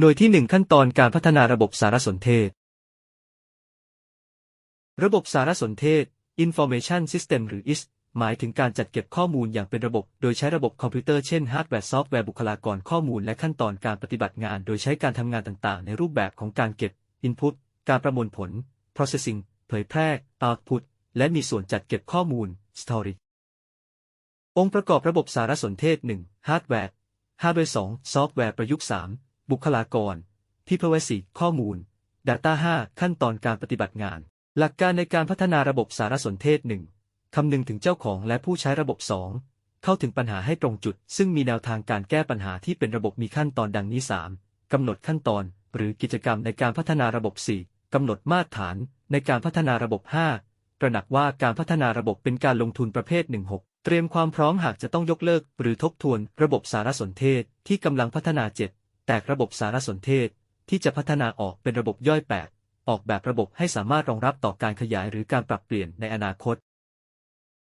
หน่วยที่ 1 ขั้นตอนการพัฒนาระบบสารสนเทศ ระบบสารสนเทศ Information System หรือ IS หมายถึงการจัดเก็บข้อมูลอย่างเป็นระบบ โดยใช้ระบบคอมพิวเตอร์เช่นฮาร์ดแวร์ซอฟต์แวร์บุคลากรข้อมูลและขั้นตอนการปฏิบัติงาน โดยใช้การทำงานต่างๆ ในรูปแบบของการเก็บ Input การประมวลผล Processing เผยแพร่ Output และมีส่วนจัดเก็บข้อมูล Storage องค์ประกอบระบบสารสนเทศ 1. ฮาร์ดแวร์ฮาร์ดแวร์ 2. ซอฟต์แวร์ประยุกต์ 3. บุคลากร People 4. ข้อมูล Data 5. ขั้นตอนการปฏิบัติงาน หลักการในการพัฒนาระบบสารสนเทศ 1. คำนึงถึงเจ้าของและผู้ใช้ระบบ 2. เข้าถึงปัญหาให้ตรงจุด ซึ่งมีแนวทางการแก้ปัญหาที่เป็นระบบมีขั้นตอนดังนี้ 3. กำหนดขั้นตอน หรือกิจกรรมในการพัฒนาระบบ 4. กำหนดมาตรฐาน ในการพัฒนาระบบ 5. ตระหนักว่าการพัฒนาระบบเป็นการลงทุนประเภท 16เตรียมความพร้อมหากจะต้องยกเลิก หรือทบทวนระบบสารสนเทศที่กำลังพัฒนา 7 แตกระบบสารสนเทศที่จะพัฒนาออกเป็นระบบย่อย8ออกแบบระบบให้สามารถรองรับต่อการขยายหรือการปรับเปลี่ยนในอนาคต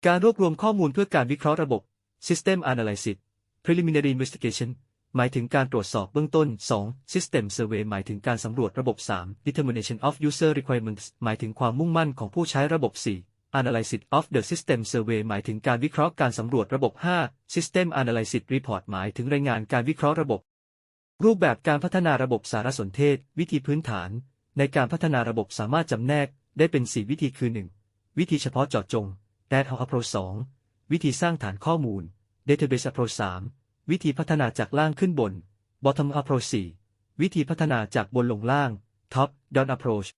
การรวบรวมข้อมูลเพื่อการวิเคราะห์ระบบ System Analysis Preliminary Investigation หมายถึงการตรวจสอบเบื้องต้น 2. System Survey หมายถึงการสำรวจระบบ 3. Determination of User Requirements หมายถึงความมุ่งมั่นของผู้ใช้ระบบ 4. Analysis of the System Survey หมายถึงการวิเคราะห์การสำรวจระบบ 5. System Analysis Report หมายถึงรายงานการวิเคราะห์ระบบ รูปแบบการพัฒนาระบบสารสนเทศ วิธีพื้นฐาน ในการพัฒนาระบบสามารถจำแนกได้เป็น 4 วิธีคือ 1. วิธีเฉพาะเจาะจง Data Approach 2. วิธีสร้างฐานข้อมูล Database Approach 3. วิธีพัฒนาจากล่างขึ้นบน Bottom Approach 4. วิธีพัฒนาจากบนลงล่าง Top Down Approach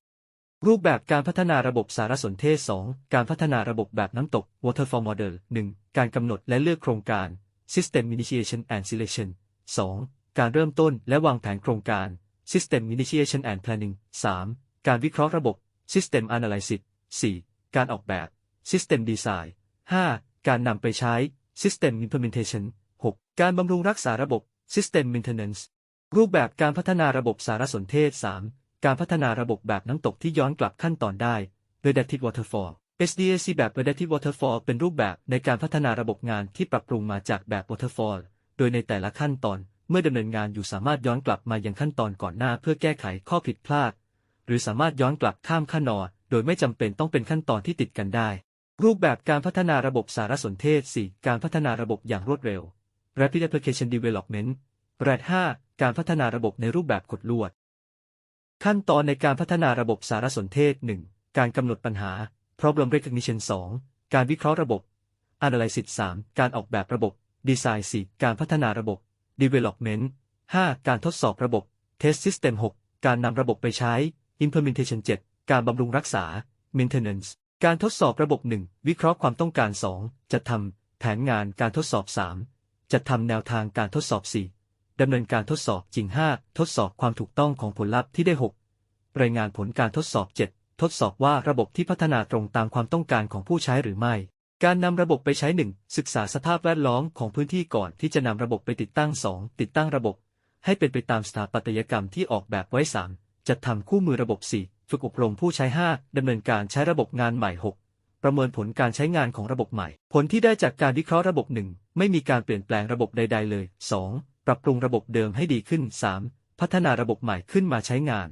รูปแบบการพัฒนาระบบสารสนเทศ 2. การพัฒนาระบบแบบน้ำตก Waterfall Model 1. การกำหนดและเลือกโครงการ System Initiation and Selection 2. การเริ่มต้นและวางแผนโครงการ System Initiation and Planning 3. การวิเคราะห์ระบบ System Analysis 4. การออกแบบ System Design 5. การนำไปใช้ System Implementation 6. การบำรุงรักษาระบบ System Maintenance รูปแบบการพัฒนาระบบสารสนเทศ 3. การพัฒนาระบบแบบน้ำตกที่ย้อนกลับขั้นตอนได้ Adaptive Waterfall SDAC แบบ Adaptive Waterfall เป็นรูปแบบในการพัฒนาระบบงานที่ปรับปรุงมาจากแบบ Waterfall โดยในแต่ละขั้นตอน เมื่อดำเนินงานอยู่สามารถย้อนกลับมายังขั้นตอนก่อนหน้าเพื่อแก้ไขข้อผิดพลาด หรือสามารถย้อนกลับข้ามขั้นตอนโดยไม่จำเป็นต้องเป็นขั้นตอนที่ติดกันได้ รูปแบบการพัฒนาระบบสารสนเทศ 4. การพัฒนาระบบอย่างรวดเร็ว Rapid Application Development RAD 5การพัฒนาระบบในรูปแบบกดลวด ขั้นตอนในการพัฒนาระบบสารสนเทศ 1. การกำหนดปัญหา Problem Recognition 2. การวิเคราะห์ระบบ Analysis 3. การออกแบบระบบ Design 4. การพัฒนาระบบ Development 5. การทดสอบระบบ Test System 6. การนำระบบไปใช้ Implementation 7. การบำรุงรักษา Maintenance การทดสอบระบบ 1. วิเคราะห์ความต้องการ 2. จัดทำแผนงานการทดสอบ 3. จัดทำแนวทางการทดสอบ 4. ดำเนินการทดสอบจริง 5. ทดสอบความถูกต้องของผลลัพธ์ที่ได้ 6. รายงานผลการทดสอบ 7. ทดสอบว่าระบบที่พัฒนาตรงตามความต้องการของผู้ใช้หรือไม่ การนำระบบไปใช้ 1. ศึกษาสภาพแวดล้อมของพื้นที่ก่อนที่จะนำระบบไปติดตั้ง 2. ติดตั้งระบบ ให้เป็นไปตามสถาปัตยกรรมที่ออกแบบไว้ 3. จัดทำคู่มือระบบ 4. ฝึกอบรมผู้ใช้ 5. ดำเนินการใช้ระบบงานใหม่ 6. ประเมินผลการใช้งานของระบบใหม่ ผลที่ได้จากการวิเคราะห์ระบบ 1. ไม่มีการเปลี่ยนแปลงระบบใด ๆ เลย 2. ปรับปรุงระบบเดิมให้ดีขึ้น 3. พัฒนาระบบใหม่ขึ้นมาใช้งาน